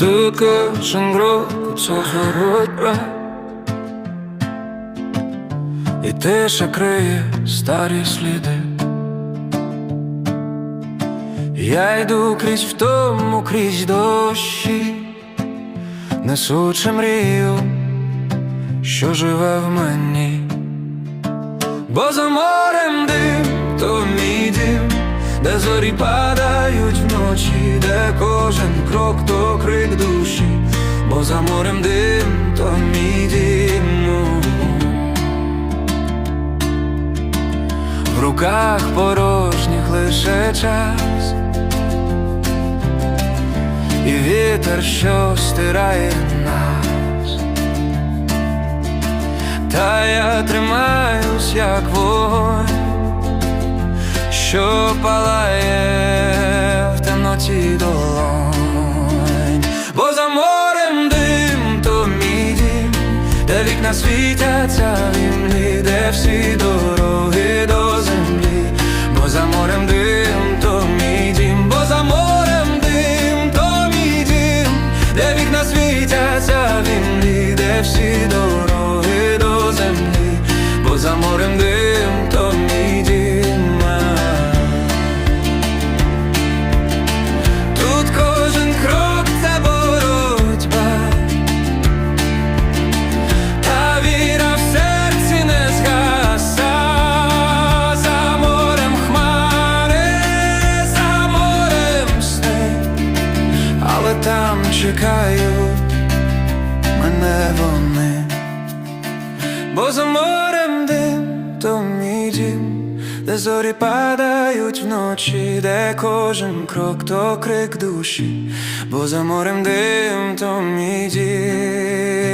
Тут кожен крок це боротьба І тиша криє старі сліди. Я йду крізь втому, крізь дощі, несучи мрію, що живе в мені, бо за морем дим, то мій дім, де зорі падають вночі, де кожен крок, то крик душі, бо за морем дим, то мій руках порожніх лише час, і вітер, що стирає нас, та я тримаюсь, як вогонь, що палає в темноті долонь, бо за морем дим, то мій дім, де вікна світяться в імлі, де всі дороги до за морем чекають мене вони, бо за морем дим, то мій дім. Де зорі падають вночі, де кожен крок, то крик душі, бо за морем дим, то мій дім.